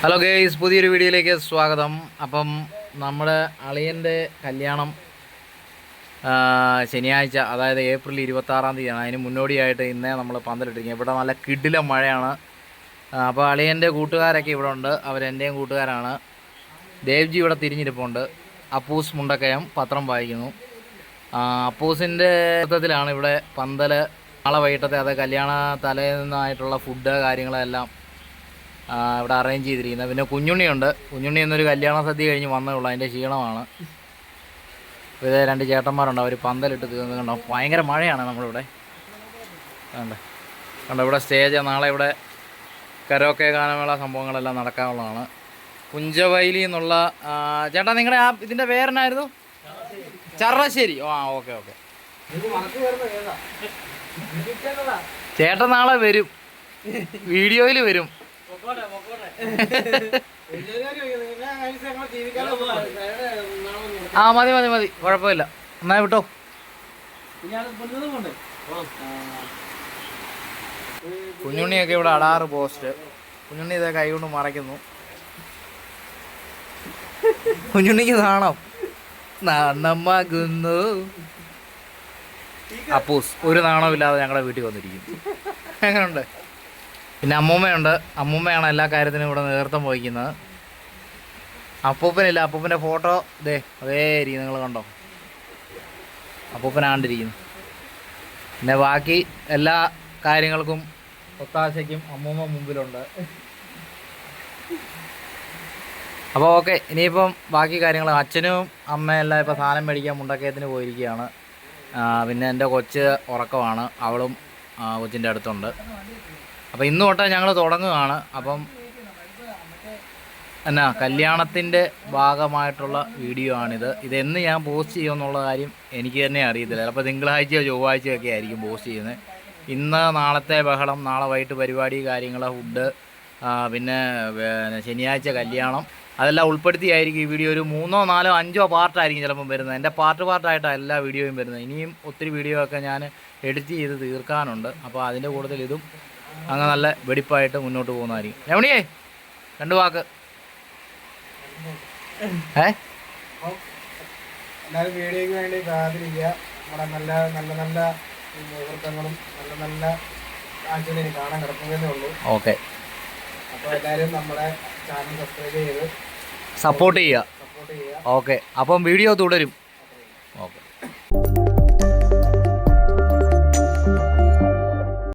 Hello guys പുതിയൊരു വീഡിയോയിലേക്ക് സ്വാഗതം. അപ്പം നമ്മുടെ അളിയന്റെ കല്യാണം ശനിയാഴ്ച അതായത് ഏപ്രിൽ ഇരുപത്താറാം തീയതിയാണ്. അതിന് മുന്നോടിയായിട്ട് ഇന്നേ നമ്മൾ പന്തലിട്ടിരിക്കുക ഇവിടെ നല്ല കിടിലം മഴയാണ്. അപ്പോൾ അളിയന്റെ കൂട്ടുകാരൊക്കെ ഇവിടെ ഉണ്ട്. അവരെന്റെയും കൂട്ടുകാരാണ്. ദേവ്ജി ഇവിടെ തിരിഞ്ഞിരിപ്പുണ്ട്. അപ്പൂസ് മുണ്ടക്കയം പത്രം വായിക്കുന്നു. അപ്പൂസിന്റെ നേതൃത്വത്തിലാണ് ഇവിടെ പന്തൽ നാളെ വൈകിട്ടത്തെ അത് കല്യാണ തലേന്നായിട്ടുള്ള ഫുഡ് കാര്യങ്ങളെല്ലാം ഇവിടെ അറേഞ്ച് ചെയ്തിരിക്കുന്നത്. പിന്നെ കുഞ്ഞുണ്ണിയുണ്ട്. കുഞ്ഞുണ്ണി എന്നൊരു കല്യാണ സദ്യ കഴിഞ്ഞ് വന്നേ ഉള്ളൂ. അതിന്റെ ക്ഷീണമാണ്. ഇപ്പോൾ ഇതേ രണ്ട് ചേട്ടന്മാരുണ്ട്. അവർ പന്തലിട്ട് തീർന്നുണ്ടോ ഭയങ്കര മഴയാണ് നമ്മളിവിടെ. കണ്ട്? കണ്ടോ? ഇവിടെ സ്റ്റേജ് നാളെ ഇവിടെ കരോക്കെ ഗാനമേള സംഭവങ്ങളെല്ലാം നടക്കാനുള്ളതാണ്. കുഞ്ചവൈലി എന്നുള്ള ചേട്ടാ നിങ്ങളുടെ ആ ഇതിന്റെ പേരെന്നായിരുന്നു? ചറശ്ശേരി ആ ഓക്കെ ഓക്കെ. ചേട്ടൻ നാളെ വരും. വീഡിയോയിൽ വരും. ആ മതി മതി മതി. കുഴപ്പമില്ല. എന്നാ വിട്ടോ. കുഞ്ഞുണ്ണിയൊക്കെ ഇവിടെ അടാറ് പോസ്റ്റ്. കുഞ്ഞുണ്ണി ഇതേ കൈ കൊണ്ട് മറയ്ക്കുന്നു. കുഞ്ഞുണ്ണിക്ക് നാണം. നാണമാകുന്നു അപ്പൂസ് ഒരു നാണമില്ലാതെ ഞങ്ങളുടെ വീട്ടിൽ വന്നിരിക്കും എങ്ങനെയുണ്ട് പിന്നെ അമ്മൂമ്മയുണ്ട്. അമ്മൂമ്മയാണ് എല്ലാ കാര്യത്തിനും ഇവിടെ നേതൃത്വം വഹിക്കുന്നത്. അപ്പൂപ്പനില്ല അപ്പൂപ്പന്റെ ഫോട്ടോ ഇതേ അതേ ഇരിക്കും നിങ്ങൾ കണ്ടോ? അപ്പൂപ്പനാണ്ടിരിക്കുന്നു പിന്നെ ബാക്കി എല്ലാ കാര്യങ്ങൾക്കും ഒത്താശയ്ക്കും അമ്മൂമ്മ മുമ്പിലുണ്ട്. അപ്പോൾ ഓക്കെ ഇനിയിപ്പം ബാക്കി കാര്യങ്ങൾ. അച്ഛനും അമ്മയെല്ലാം ഇപ്പോൾ സാധനം മേടിക്കാൻ മുണ്ടക്കയത്തിന് പോയിരിക്കുകയാണ്. പിന്നെ എന്റെ കൊച്ച് ഉറക്കമാണ്. അവളും കൊച്ചിന്റെ അടുത്തുണ്ട്. അപ്പോൾ ഇന്ന് തൊട്ട് ഞങ്ങൾ തുടങ്ങുകയാണ്. അപ്പം എന്നാ കല്യാണത്തിന്റെ ഭാഗമായിട്ടുള്ള വീഡിയോ ആണിത്. ഇതെന്ന് ഞാൻ പോസ്റ്റ് ചെയ്യുമെന്നുള്ള കാര്യം എനിക്ക് തന്നെ അറിയത്തില്ല. ചിലപ്പോൾ തിങ്കളാഴ്ചയോ ചൊവ്വാഴ്ചയോ ഒക്കെ ആയിരിക്കും പോസ്റ്റ് ചെയ്യുന്നത്. ഇന്ന് നാളത്തെ ബഹളം നാളെ വൈകിട്ട് പരിപാടി കാര്യങ്ങൾ ഫുഡ് പിന്നെ ശനിയാഴ്ച കല്യാണം. അതെല്ലാം ഉൾപ്പെടുത്തിയായിരിക്കും ഈ വീഡിയോ. ഒരു മൂന്നോ നാലോ അഞ്ചോ പാർട്ടായിരിക്കും ചിലപ്പം വരുന്നത്. എന്റെ പാർട്ട് പാർട്ടായിട്ടാണ് എല്ലാ വീഡിയോയും വരുന്നത്. ഇനിയും ഒത്തിരി വീഡിയോ ഒക്കെ ഞാൻ എഡിറ്റ് ചെയ്ത് തീർക്കാനുണ്ട്. അപ്പോൾ അതിന്റെ കൂടുതൽ ഇതും അങ്ങ് നല്ല വെടിപ്പായിട്ട് മുന്നോട്ട് പോകുന്നതായിരിക്കും. രമണിയേ രണ്ട് വാക്ക്. ഏ? എല്ലാവരും വീഡിയോയ്ക്ക് വേണ്ടി കാത്തിരിക്കുക. നമ്മുടെ നല്ല നല്ല നല്ല മുഹൂർത്തങ്ങളും നല്ല നല്ല കാണാൻ ഉള്ളൂ. ഓക്കെ. അപ്പോൾ എല്ലാവരും നമ്മുടെ ചാനൽ സബ്സ്ക്രൈബ് ചെയ്ത് സപ്പോർട്ട് ചെയ്യുക. സപ്പോർട്ട് ചെയ്യുക. ഓക്കെ. അപ്പം വീഡിയോ തുടരും. ഓക്കെ.